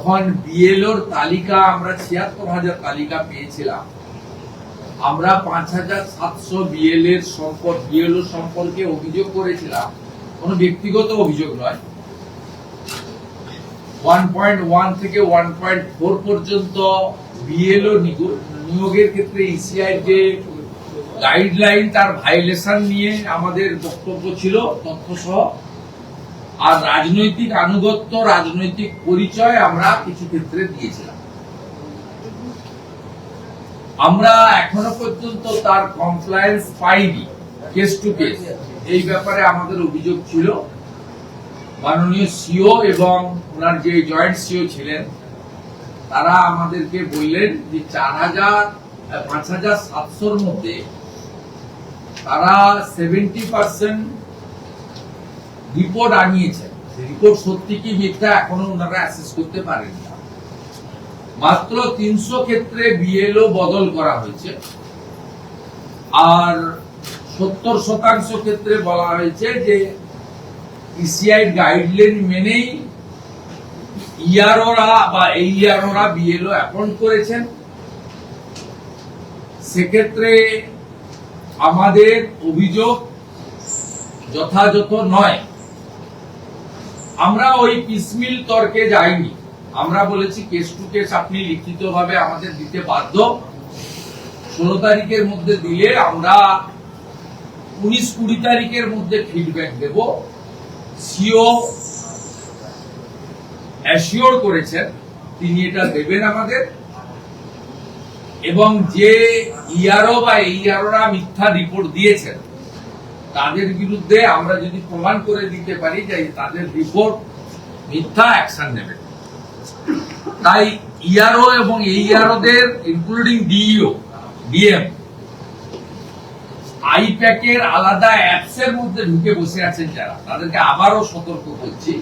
যখন বিএলওর তালিকা আমরা ছিয়াত্তর হাজার তালিকা পেয়েছিলাম, আমরা পাঁচ হাজার সাতশো বিএল এর সম্পর্ক বিএলও সম্পর্কে অভিযোগ করেছিলাম। কোনো ব্যক্তিগত অভিযোগ নয়। ওয়ান পয়েন্ট ওয়ান থেকে ওয়ান পয়েন্ট ফোর পর্যন্ত বিএলও নিয়োগের ক্ষেত্রে ইসিআই যে গাইডলাইন তার ভাইলেশন নিয়ে আমাদের বক্তব্য ছিল তথ্য সহ আর রাজনৈতিক আনুগত্য, রাজনৈতিক পরিচয় আমরা কিছু ক্ষেত্রে দিয়েছিলাম। আমরা এখনও পর্যন্ত তার কমপ্লায়েন্স পাইনি কেস টু কেস এই ব্যাপারে আমাদের অভিযোগ ছিল। মাননীয় সিও এবং ওনার যে জয়েন্ট সিও ছিলেন, তারা আমাদেরকে বললেন যে চার হাজার, পাঁচ হাজার সাতশোর মধ্যে তারা সেভেন্টি পার্সেন্ট রিপোর্ট আনিয়েছেন। রিপোর্ট সত্যি কি মিথ্যা এখনও ওনারা অ্যাসেস করতে পারেন। না মাত্র তিনশো ক্ষেত্রে বিএলও বদল করা হয়েছে। আর সত্তর শতাংশ ক্ষেত্রে বলা হয়েছে যে ইসিআই গাইডলাইন মেনেই ইয়ারোরা বা এই ইয়ারোরা বিএলও অ্যাপয়েন্ট করেছেন। সেক্ষেত্রে আমাদের অভিযোগ যথাযথ নয়। আমরা ওই পিসমিল তর্কে যাইনি। আমরা বলেছি কেস টু কেস আপনি লিখিতভাবে আমাদের দিতে বাধ্য। ষোলো তারিখের মধ্যে দিলে আমরা উনিশ কুড়ি তারিখের মধ্যে ফিডব্যাক দেব। সিও অ্যাসিওর করেছেন, তিনি এটা দেবেন আমাদের। এবং যে ইয়ারও বা ইয়ারোরা মিথ্যা রিপোর্ট দিয়েছেন তাদের বিরুদ্ধে আমরা যদি প্রমাণ করে দিতে পারি যে তাদের রিপোর্ট মিথ্যা অ্যাকশন নেবে। তাই ইআরও এবং এই ইয়ারোদের ইনক্লুডিং ডিইও ডিএম আইপ্যাকের আলাদা অ্যাপস এর মধ্যে ঢুকে বসে আছেন যারা। তাদেরকে আবারও সতর্ক করছি।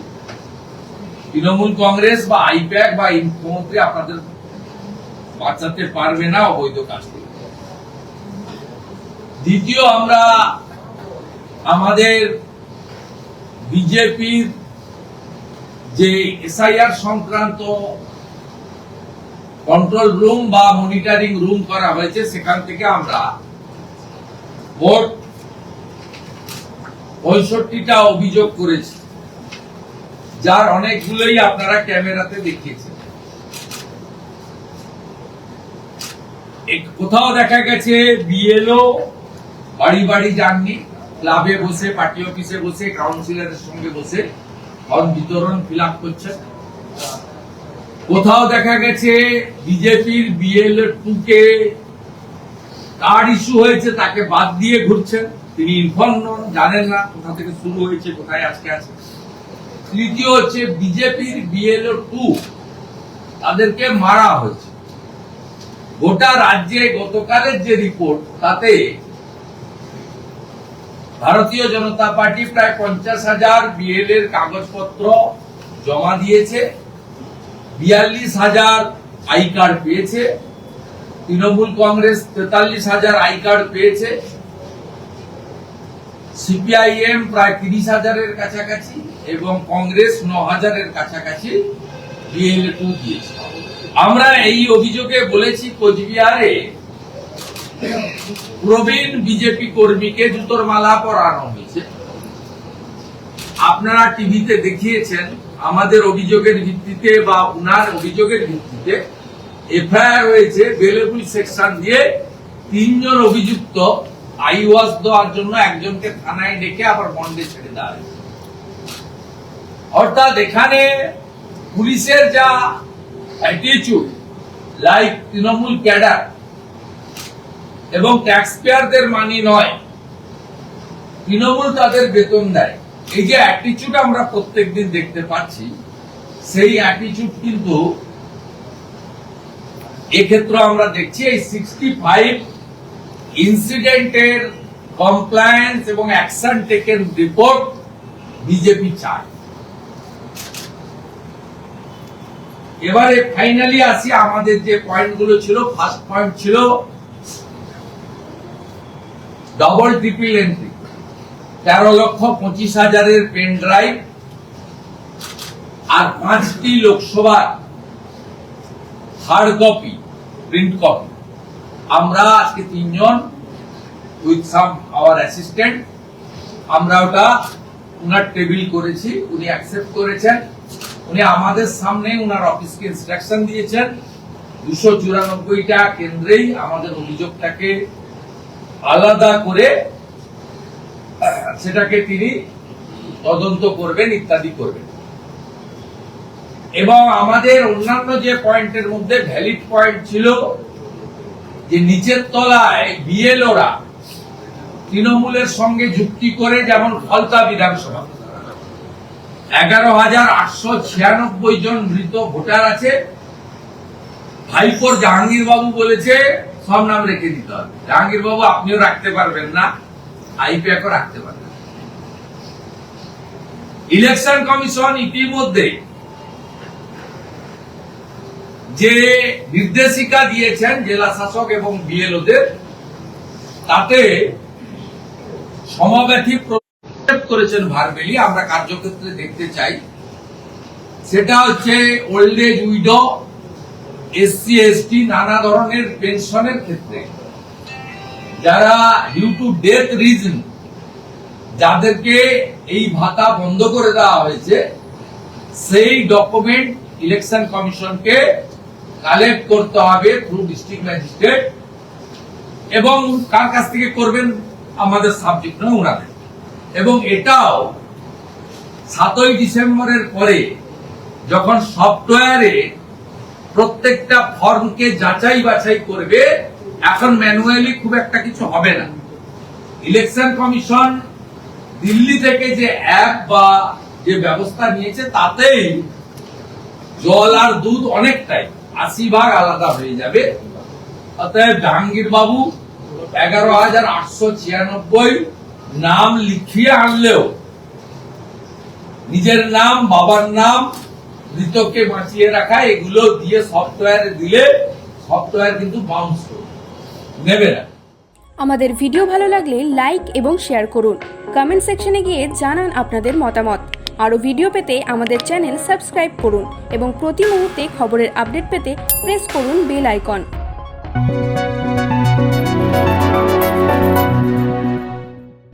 তৃণমূল কংগ্রেস বা আইপ্যাক বা মুখ্যমন্ত্রী আপনাদের বাঁচাতে পারবে না অবৈধ কাজ দ্বিতীয়, আমরা আমাদের বিজেপির যে এসআইআর সংক্রান্ত কন্ট্রোল রুম বা মনিটরিং রুম করা হয়েছে, সেখান থেকে আমরা মোট পঁয়ষট্টিটা অভিযোগ করেছি, যার অনেকগুলোই আপনারা ক্যামেরাতে দেখিয়েছেন। কোথাও দেখা গেছে, বিএলও বাড়ি বাড়ি যাননি। ক্লাবে বসে, পার্টি অফিসে বসে কাউন্সিলরের সঙ্গে বসে ফর্ম বিতরণ ফিল আপ করছেন। কোথাও দেখা গেছে বিজেপির বিএলও টু কে কার ইস্যু হয়েছে, তাকে বাদ দিয়ে ঘুরছেন। তিনি ইনফর্ম নন, জানেন না কোথা থেকে শুরু হয়েছে, কোথায় আজকে আছে। তৃতীয় হচ্ছে বিজেপির বিএলও টু তাদেরকে মারা হয়েছে। গোটা রাজ্যে গতকালের যে রিপোর্ট তাতে ভারতীয় জনতা পার্টি প্রায় পঞ্চাশ হাজার বিএল এর কাগজপত্র জমা দিয়েছে, বিয়াল্লিশ হাজার আই কার্ড পেয়েছে, তৃণমূল কংগ্রেস তেতাল্লিশ হাজার আই কার্ড পেয়েছে সিপিআইএম প্রায় তিরিশ হাজারের কাছাকাছি এবং কংগ্রেস ন হাজারের কাছাকাছি বিএলএ টু দিয়েছে। আমরা এই অভিযোগে বলেছি কোচবিহারে প্রবীণ বিজেপি কর্মীকে জুতোর মালা পরানো হয়েছে আপনারা টিভিতে দেখিয়েছেন, আমাদের অভিযোগের ভিত্তিতে বা উনার অভিযোগের ভিত্তিতে এফআইআর হয়েছে বেলেবুল সেকশন দিয়ে তিনজন অভিযুক্ত, আই ওয়াশ দেওয়ার জন্য একজনকে থানায় ডেকে আবার বন্ডে ছেড়ে দেওয়া হয়েছে। অর্থাৎ এখানে পুলিশের যা অ্যাটিচিউড লাইক তৃণমূল ক্যাডার এবং ট্যাক্স পেয়ারদের মানি নয়। তৃণমূল তাদের বেতন দেয়। এই যে অ্যাটিচিউড আমরা প্রত্যেকদিন দেখতে পাচ্ছি, সেই অ্যাটিচিউড কিন্তু এক্ষেত্রে আমরা দেখছি এই সিক্সটি ফাইভ ইনসিডেন্টের কমপ্লায়েন্স এবং অ্যাকশন টেকেন রিপোর্ট বিজেপি চায়। এবারে ফাইনালি আসি, আমাদের যে পয়েন্টগুলো ছিল ফার্স্ট পয়েন্ট ছিল ডবল ট্রিপল এন্ট্রি তেরো লক্ষ পঁচিশ হাজারের পেন ড্রাইভ আর পাঁচটি Lok Sabha hard copy print copy আমরা আজকে তিনজন উইথ সাম আওয়ার অ্যাসিস্ট্যান্ট আমরা ওটা উনার টেবিল করেছি, উনি অ্যাকসেপ্ট করেছেন, উনি আমাদের সামনে উনার অফিসকে ইনস্ট্রাকশন দিয়েছেন। দুশো চুরানব্বইটা কেন্দ্রেই আমাদের অভিযোগটাকে আলাদা করে, সেটাকে তিনি তদন্ত করবেন, ইত্যাদি করবেন। এবং আমাদের অন্যান্য যে পয়েন্টের মধ্যে ভ্যালিড পয়েন্ট ছিল, যে নিচের তলায় বিএলওরা তৃণমূলের সঙ্গে যুক্তি করে যেমন ফলতা বিধানসভা। এগারো হাজার আটশো ছিয়ানব্বই জন মৃত ভোটার আছে। ভাইপোর জাহাঙ্গীর বাবু বলেছে সব নাম রেখে দিতে হবে। জাহাঙ্গীর বাবু, আপনিও রাখতে পারবেন না আইপ্যাকও রাখতে পারবেন ইলেকশন কমিশন ইতিমধ্যে যে নির্দেশিকা দিয়েছেন জেলা শাসক এবং বিএলওদের, তাতে সমাবেথী করেছেন ভারবেলি, আমরা কার্যক্ষেত্রে দেখতে চাই। সেটা হচ্ছে old age widow SC, ST নানা ধরনের পেনশনের ক্ষেত্রে। যারা ডিউ টু ডেথ রিজন যাদেরকে এই ভাতা বন্ধ করে দেওয়া হয়েছে, সেই ডকুমেন্ট ইলেকশন কমিশনকে কালেক্ট করতে হবে থ্রু ডিস্ট্রিক্ট ম্যাজিস্ট্রেট এবং কার কাছ থেকে করবেন আমাদের সাবজেক্ট নয় ওনাদের এবং এটাও সাতই ডিসেম্বরের পরে যখন সফটওয়্যারে প্রত্যেকটা ফর্মকে যাচাই বাছাই করবে, এখন ম্যানুয়ালি খুব একটা কিছু হবে না। ইলেকশন কমিশন দিল্লি থেকে যে অ্যাপ বা যে ব্যবস্থা নিয়েছে, তাতেই জল আর দুধ অনেকটাই, আশি ভাগ আলাদা হয়ে যাবে। অতএব জাহাঙ্গীর বাবু এগারো হাজার আটশো ছিয়ানব্বই নাম লিখিয়ে আনলেও, নিজের নাম, বাবার নাম মৃতকে বাঁচিয়ে রাখা, এগুলো দিয়ে সফটওয়্যারে দিলে সফটওয়্যার কিন্তু বাউন্স করবে। নেবে না। আমাদের ভিডিও ভালো লাগলে লাইক এবং শেয়ার করুন। কমেন্ট সেকশনে গিয়ে জানান আপনাদের মতামত। আরও ভিডিও পেতে আমাদের চ্যানেল সাবস্ক্রাইব করুন এবং প্রতি মুহূর্তে খবরের আপডেট পেতে প্রেস করুন বেল আইকন